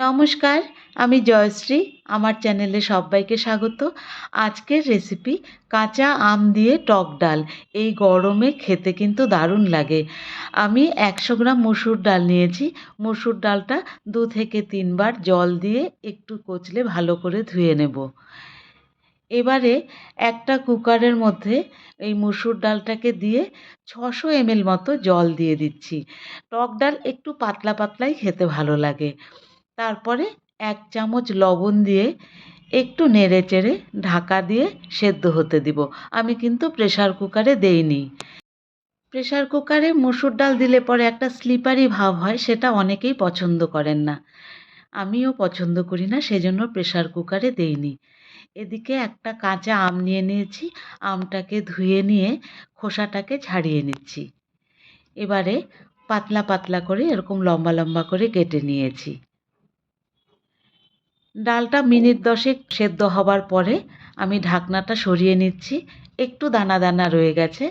নমস্কার, আমি জয়শ্রী, আমার চ্যানেলে সবাইকে স্বাগত। আজকের রেসিপি কাঁচা আম দিয়ে টক ডাল, এই গরমে খেতে কিন্তু দারুণ লাগে। আমি একশো গ্রাম মসুর ডাল নিয়েছি। মসুর ডালটা দু থেকে তিনবার জল দিয়ে একটু কচলে ভালো করে ধুয়ে নেব। এবারে একটা কুকারের মধ্যে এই মসুর ডালটাকে দিয়ে ছশো এমএল মতো জল দিয়ে দিচ্ছি। টক ডাল একটু পাতলা পাতলাই খেতে ভালো লাগে। তারপরে এক চামচ লবণ দিয়ে একটু নেড়ে চেড়ে ঢাকা দিয়ে সেদ্ধ হতে দিব। আমি কিন্তু প্রেশার কুকারে দেইনি। প্রেশার কুকারে মুসুর ডাল দিলে পরে একটা স্লিপারি ভাব হয়, সেটা অনেকেই পছন্দ করেন না। আমিও পছন্দ করি না, সেজন্য প্রেশার কুকারে দেইনি। এদিকে একটা কাঁচা আম নিয়ে নিয়েছি, আমটাকে ধুয়ে নিয়ে খোসাটাকে ছাড়িয়ে নিচ্ছি। এবারে পাতলা পাতলা করে এরকম লম্বা লম্বা করে কেটে নিয়েছি। ডালটা মিনিট দশেক সেদ্ধ হবার পরে আমি ঢাকনাটা সরিয়ে নিচ্ছি। একটু দানা দানা রয়ে গেছে।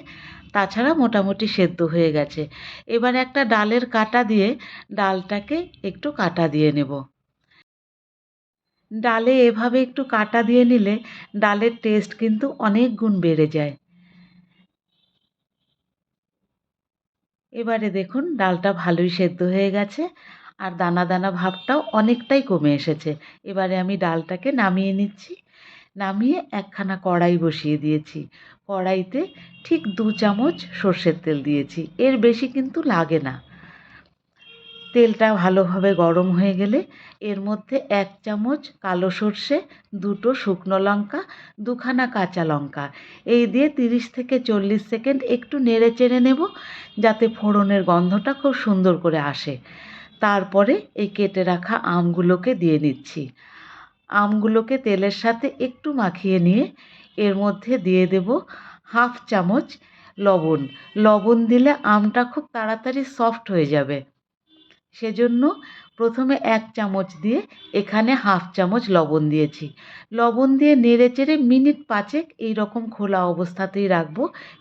তাছাড়া মোটামুটি সেদ্ধ হয়ে গেছে। এবার একটা ডালের কাটা দিয়ে ডালটাকে একটু কাটা দিয়ে নেব। ডালে এভাবে একটু কাটা দিয়ে নিলে ডালের টেস্ট কিন্তু অনেক গুণ বেড়ে যায়। এবারে দেখুন, ডালটা ভালোই সেদ্ধ হয়ে গেছে। আর দানা দানা ভাবটাও অনেকটাই কমে এসেছে। এবারে আমি ডালটাকে নামিয়ে নিচ্ছি। নামিয়ে একখানা কড়াই বসিয়ে দিয়েছি। কড়াইতে ঠিক দু চামচ সর্ষের তেল দিয়েছি। এর বেশি কিন্তু লাগে না। তেলটা ভালোভাবে গরম হয়ে গেলে এর মধ্যে এক চামচ কালো সর্ষে, দুটো শুকনো লঙ্কা, দুখানা কাঁচা লঙ্কা। এই দিয়ে তিরিশ থেকে চল্লিশ সেকেন্ড একটু নেড়ে চেড়ে নেব যাতে ফোড়নের গন্ধটা খুব সুন্দর করে আসে। তারপরে এই কেটে রাখা আমগুলোকে দিয়ে নিচ্ছি আমগুলোকে তেলের সাথে একটু মাখিয়ে নিয়ে এর মধ্যে দিয়ে দেব হাফ চামচ লবণ। লবণ দিলে আমটা খুব তাড়াতাড়ি সফট হয়ে যাবে। সেজন্য প্রথমে এক চামচ দিয়ে এখানে হাফ চামচ লবণ দিয়েছি। লবণ দিয়ে নেড়ে চেড়ে মিনিট পাঁচেক এই রকম খোলা অবস্থাতেই রাখব।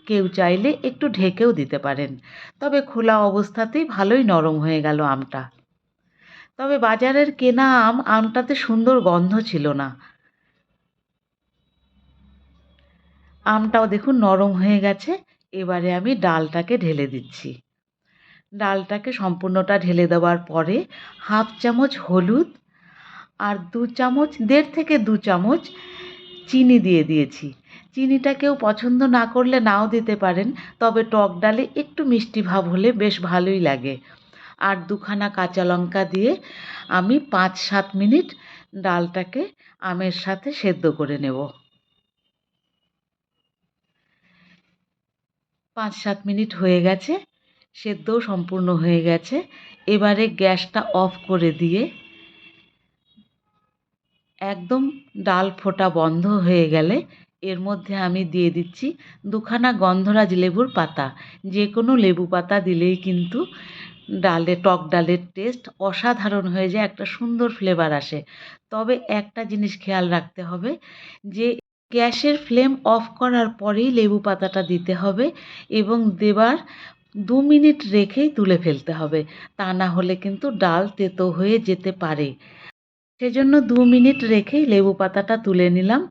কেউ চাইলে একটু ঢেকেও দিতে পারেন। তবে খোলা অবস্থাতেই ভালোই নরম হয়ে গেল আমটা। তবে বাজারের কেনা আম আমটাতে সুন্দর গন্ধ ছিল না। আমটাও দেখুন নরম হয়ে গেছে। এবারে আমি ডালটাকে ঢেলে দিচ্ছি। ডালটাকে সম্পূর্ণটা ঢেলে দেওয়ার পরে হাফ চামচ হলুদ আর দু চামচ, দেড় থেকে দু চামচ চিনি দিয়ে দিয়েছি। চিনিটা কেউ পছন্দ না করলে নাও দিতে পারেন, তবে টক ডালে একটু মিষ্টি ভাব হলে বেশ ভালোই লাগে। আর দুখানা কাঁচা লঙ্কা দিয়ে আমি পাঁচ সাত মিনিট ডালটাকে আমের সাথে সেদ্ধ করে নেব। পাঁচ সাত মিনিট হয়ে গেছে সেদ্ধও সম্পূর্ণ হয়ে গেছে। এবারে গ্যাসটা অফ করে দিয়ে একদম ডাল ফোটা বন্ধ হয়ে গেলে এর মধ্যে আমি দিয়ে দিচ্ছি দুখানা গন্ধরাজ লেবুর পাতা। যে কোনো লেবু পাতা দিলেই কিন্তু ডালে, টক ডালের টেস্ট অসাধারণ হয়ে যায়, একটা সুন্দর ফ্লেভার আসে। তবে একটা জিনিস খেয়াল রাখতে হবে যে গ্যাসের ফ্লেম অফ করার পরেই লেবু পাতাটা দিতে হবে এবং দেবার দু মিনিট রেখেই তুলে ফেলতে হবে। তা না হলে কিন্তু ডাল তেতো হয়ে যেতে পারে। সেজন্য দু মিনিট রেখেই লেবু পাতাটা তুলে নিলাম।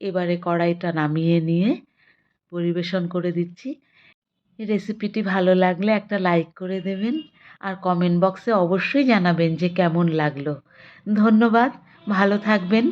এবারে কড়াইটা নামিয়ে নিয়ে পরিবেশন করে দিচ্ছি। রেসিপিটি ভালো লাগলে একটা লাইক করে দেবেন আর কমেন্ট বক্সে অবশ্যই জানাবেন যে কেমন লাগল। ধন্যবাদ, ভালো থাকবেন।